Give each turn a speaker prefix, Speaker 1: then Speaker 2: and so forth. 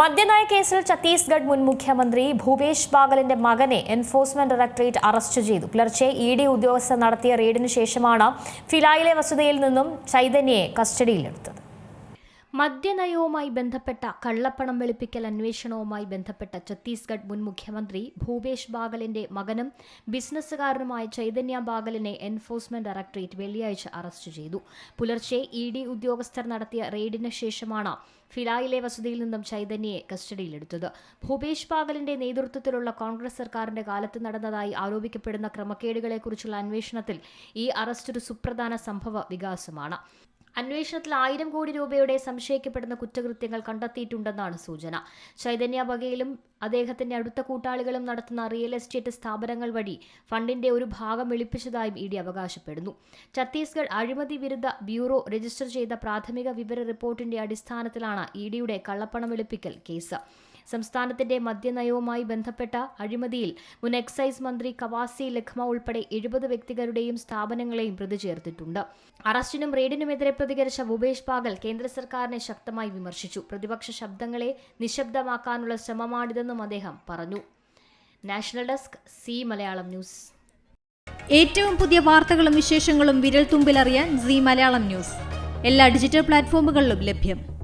Speaker 1: മദ്യനയ കേസിൽ ഛത്തീസ്ഗഡ് മുൻ മുഖ്യമന്ത്രി ഭൂപേഷ് ബാഗലിന്റെ മകനെ എൻഫോഴ്സ്മെന്റ് ഡയറക്ടറേറ്റ് അറസ്റ്റ് ചെയ്തു. പുലർച്ചെ ഇ ഡി ഉദ്യോഗസ്ഥർ നടത്തിയ റെയ്ഡിന് ശേഷമാണ് ഫിലായിലെ വസതിയിൽ നിന്നും ചൈതന്യയെ കസ്റ്റഡിയിലെടുത്തത്. മദ്യനയവുമായി ബന്ധപ്പെട്ട കള്ളപ്പണം വെളുപ്പിക്കൽ അന്വേഷണവുമായി ബന്ധപ്പെട്ട ഛത്തീസ്ഗഡ് മുൻ മുഖ്യമന്ത്രി ഭൂപേഷ് ബാഗലിന്റെ മകനും ബിസിനസ്സുകാരനുമായ ചൈതന്യ ബാഗലിനെ എൻഫോഴ്സ്മെന്റ് ഡയറക്ടറേറ്റ് വെള്ളിയാഴ്ച അറസ്റ്റ് ചെയ്തു. പുലർച്ചെ ഇ ഡി ഉദ്യോഗസ്ഥർ നടത്തിയ റെയ്ഡിന് ശേഷമാണ് ഫിലായിലെ വസതിയിൽ നിന്നും ചൈതന്യയെ കസ്റ്റഡിയിലെടുത്തത്. ഭൂപേഷ് ബാഗലിന്റെ നേതൃത്വത്തിലുള്ള കോൺഗ്രസ് സർക്കാരിന്റെ കാലത്ത് നടന്നതായി ആരോപിക്കപ്പെടുന്ന ക്രമക്കേടുകളെക്കുറിച്ചുള്ള അന്വേഷണത്തിൽ ഈ അറസ്റ്റ് ഒരു സുപ്രധാന സംഭവ വികാസമാണ്. അന്വേഷണത്തിൽ ആയിരം കോടി രൂപയുടെ സംശയിക്കപ്പെടുന്ന കുറ്റകൃത്യങ്ങൾ കണ്ടെത്തിയിട്ടുണ്ടെന്നാണ് സൂചന. ചൈതന്യ ബഗയിലും അദ്ദേഹത്തിന്റെ അടുത്ത കൂട്ടാളികളും നടത്തുന്ന റിയൽ എസ്റ്റേറ്റ് സ്ഥാപനങ്ങൾ വഴി ഫണ്ടിന്റെ ഒരു ഭാഗം വെളുപ്പിച്ചതായും ഇ ഡി അവകാശപ്പെടുന്നു. ഛത്തീസ്ഗഡ് അഴിമതി വിരുദ്ധ ബ്യൂറോ രജിസ്റ്റർ ചെയ്ത പ്രാഥമിക വിവര റിപ്പോർട്ടിന്റെ അടിസ്ഥാനത്തിലാണ് ഇ ഡിയുടെ കള്ളപ്പണം വെളുപ്പിക്കൽ കേസ്. സംസ്ഥാനത്തിന്റെ മദ്യനയവുമായി ബന്ധപ്പെട്ട അഴിമതിയിൽ മുൻ എക്സൈസ് മന്ത്രി കവാസി ലഖ്മ ഉൾപ്പെടെ എഴുപത് വ്യക്തികളുടെയും സ്ഥാപനങ്ങളെയും പ്രതി ചേർത്തിട്ടുണ്ട് അറസ്റ്റിനും റെയ്ഡിനുമെതിരെ പ്രതികരിച്ച ഭൂപേഷ് ബാഗൽ കേന്ദ്ര സർക്കാരിനെ ശക്തമായി വിമർശിച്ചു. പ്രതിപക്ഷ ശബ്ദങ്ങളെ നിശബ്ദമാക്കാനുള്ള ശ്രമമാണിതെന്നും അദ്ദേഹം പറഞ്ഞു. National desk Zee Malayalam news.
Speaker 2: ഏറ്റവും പുതിയ വാർത്തകളും വിശേഷങ്ങളും വിരൽ തുമ്പിലറിയാൻ സി മലയാളം ന്യൂസ്. എല്ലാ ഡിജിറ്റൽ പ്ലാറ്റ്ഫോമുകളിലും ലഭ്യം.